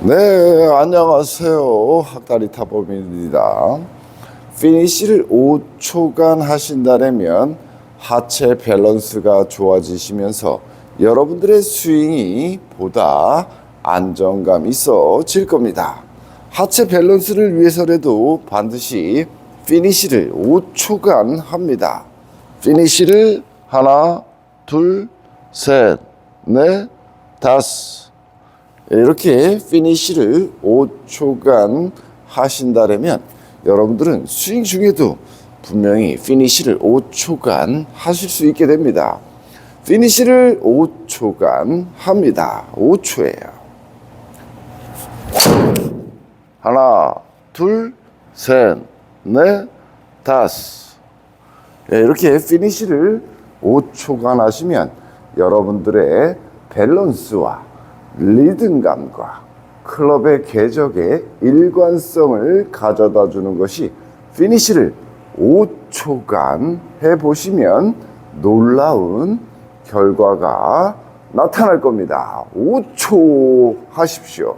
네, 안녕하세요. 학다리 타범입니다. 피니쉬를 5초간 하신다면 하체 밸런스가 좋아지시면서 여러분들의 스윙이 보다 안정감 있어질 겁니다. 하체 밸런스를 위해서라도 반드시 피니쉬를 5초간 합니다. 피니쉬를 하나, 둘, 셋, 넷, 다섯, 이렇게 피니쉬를 5초간 하신다면 여러분들은 스윙 중에도 분명히 피니쉬를 5초간 하실 수 있게 됩니다. 피니쉬를 5초간 합니다. 5초예요. 하나, 둘, 셋, 넷, 다섯. 예, 이렇게 피니쉬를 5초간 하시면 여러분들의 밸런스와 리듬감과 클럽의 궤적의 일관성을 가져다 주는 것이 피니쉬를 5초간 해보시면 놀라운 결과가 나타날 겁니다. 5초 하십시오.